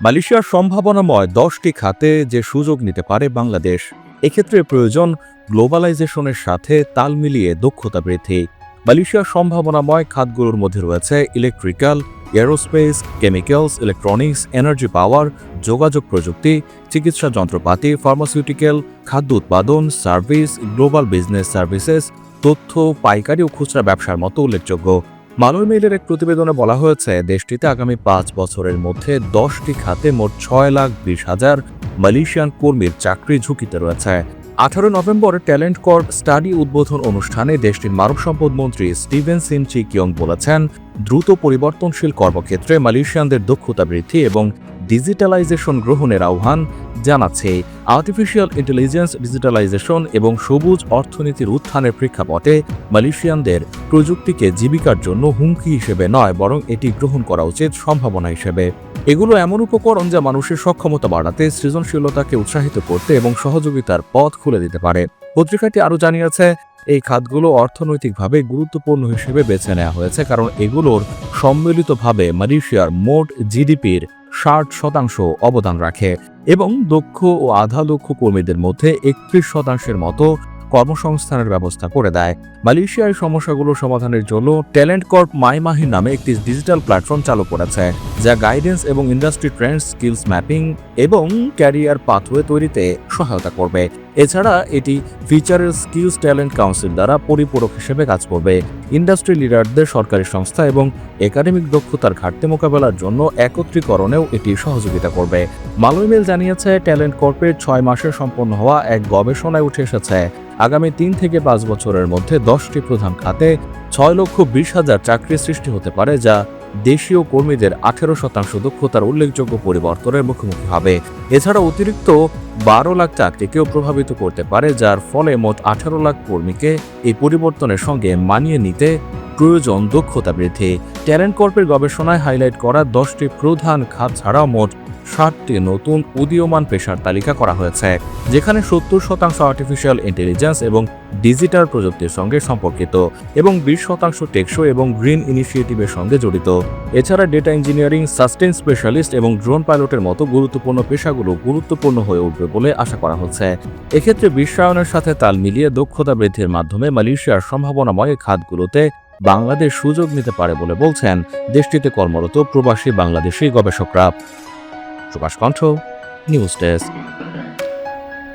মালয়েশিয়ার সম্ভাবনাময় দশটি খাতে যে সুযোগ নিতে পারে বাংলাদেশ, এক্ষেত্রে প্রয়োজন গ্লোবালাইজেশনের সাথে তাল মিলিয়ে দক্ষতা বৃদ্ধি। মালয়েশিয়ার সম্ভাবনাময় খাতগুলোর মধ্যে রয়েছে electrical, aerospace, chemicals, electronics, energy power, যোগাযোগ প্রযুক্তি, চিকিৎসা যন্ত্রপাতি, ফার্মাসিউটিক্যাল, খাদ্য উৎপাদন, সার্ভিস, গ্লোবাল বিজনেস সার্ভিসেস, তথ্য, পাইকারি ও খুচরা ব্যবসার মতো উল্লেখযোগ্য। মালয় মেইলের এক প্রতিবেদনে বলা হয়েছে, দেশটিতে আগামী পাঁচ বছরের মধ্যে দশটি খাতে মোট ছয় লাখ বিশ হাজার মালয়েশিয়ান কর্মীর চাকরি ঝুঁকিতে রয়েছে। আঠারো নভেম্বর ট্যালেন্ট কর্প স্টাডি উদ্বোধন অনুষ্ঠানে দেশটির মানব সম্পদ মন্ত্রী স্টিভেন সিম চি কিয়ং বলেছেন, দ্রুত পরিবর্তনশীল কর্মক্ষেত্রে মালয়েশিয়ানদের দক্ষতা বৃদ্ধি এবং ডিজিটালাইজেশন গ্রহণের আহ্বান জানাচ্ছে আর্টিফিশিয়াল ইন্টেলিজেন্স ডিজিটালাইজেশন এবং সবুজ অর্থনীতির উত্থানের প্রেক্ষাপটে মালয়েশিয়ানদের প্রযুক্তিকে জীবিকার জন্য হুমকি হিসেবে নয়, বরং এটি গ্রহণ করা উচিত সম্ভাবনা হিসেবে। এগুলো এমন উপকরণ যা মানুষের সক্ষমতা বাড়াতে, সৃজনশীলতাকে উৎসাহিত করতে এবং সহযোগিতার পথ খুলে দিতে পারে। পত্রিকাটি আরও জানিয়েছে, এই খাতগুলো অর্থনৈতিকভাবে গুরুত্বপূর্ণ হিসেবে বেছে নেওয়া হয়েছে কারণ এগুলোর সম্মিলিতভাবে মালয়েশিয়ার মোট জিডিপির ষাট শতাংশ অবদান রাখে এবং দক্ষ ও আধা লক্ষ কর্মীদের মধ্যে একত্রিশ শতাংশের মতো কর্মসংস্থানের ব্যবস্থা করে দেয়। মালয়েশিয়ার সমস্যাগুলো সমাধানের জন্য ট্যালেন্ট কর্প মাইমাহির নামে একটি ডিজিটাল প্ল্যাটফর্ম চালু করেছে, যা গাইডেন্স এবং ইন্ডাস্ট্রি ট্রেন্ড, স্কিলস ম্যাপিং এবং ক্যারিয়ার পাথওয়ে তৈরিতে সহায়তা করবে। এছাড়া এটি ফিচারের স্কিলস ট্যালেন্ট কাউন্সিল দ্বারা পরিপূরক হিসেবে কাজ করবে। ইন্ডাস্ট্রি লিডারদের সরকারি সংস্থা এবং একাডেমিক দক্ষতার ঘাটতি মোকাবেলার জন্য একত্রীকরণেও এটি সহযোগিতা করবে। মালয় মেল জানিয়েছে, ট্যালেন্ট কর্পের ছয় মাসে সম্পন্ন হওয়া এক গবেষণায় উঠে এসেছে আগামী তিন থেকে পাঁচ বছরের মধ্যে দশটি প্রধান খাতে ছয় লক্ষ বিশ হাজার চাকরি সৃষ্টি হতে পারে, যা দেশীয় কর্মীদের আঠেরো শতাংশ দক্ষতার উল্লেখযোগ্য পরিবর্তনের মুখোমুখি হবে। এছাড়া অতিরিক্ত বারো লাখ চাকরিকেও প্রভাবিত করতে পারে, যার ফলে মোট আঠারো লাখ কর্মীকে এই পরিবর্তনের সঙ্গে মানিয়ে নিতে প্রয়োজন দক্ষতা বৃদ্ধি। ট্যালেন্ট কর্পের গবেষণায় হাইলাইট করা দশটি প্রধান খাত ছাড়াও মোট ষাটটি নতুন উদীয়মান পেশার তালিকা করা হয়েছে, যেখানে সত্তর শতাংশ আর্টিফিশিয়াল ইন্টেলিজেন্স এবং ডিজিটাল প্রযুক্তির সঙ্গে সম্পর্কিত এবং বিশ শতাংশ টেকসো এবং গ্রিন ইনিশিয়েটিভের সঙ্গে জড়িত। এছাড়া ডেটা ইঞ্জিনিয়ারিং সাস্টেন স্পেশালিস্ট এবং ড্রোন পাইলটের মতো গুরুত্বপূর্ণ পেশাগুলো গুরুত্বপূর্ণ হয়ে উঠবে বলে আশা করা হচ্ছে। এক্ষেত্রে বিশ্বায়নের সাথে তাল মিলিয়ে দক্ষতা বৃদ্ধির মাধ্যমে মালয়েশিয়ার সম্ভাবনাময় খাতগুলোতে বাংলাদেশ সুযোগ নিতে পারে বলে বলছেন দেশটিতে কর্মরত প্রবাসী বাংলাদেশি গবেষকরা। প্রকাশ কণ্ঠ নিউজ ডেস্ক।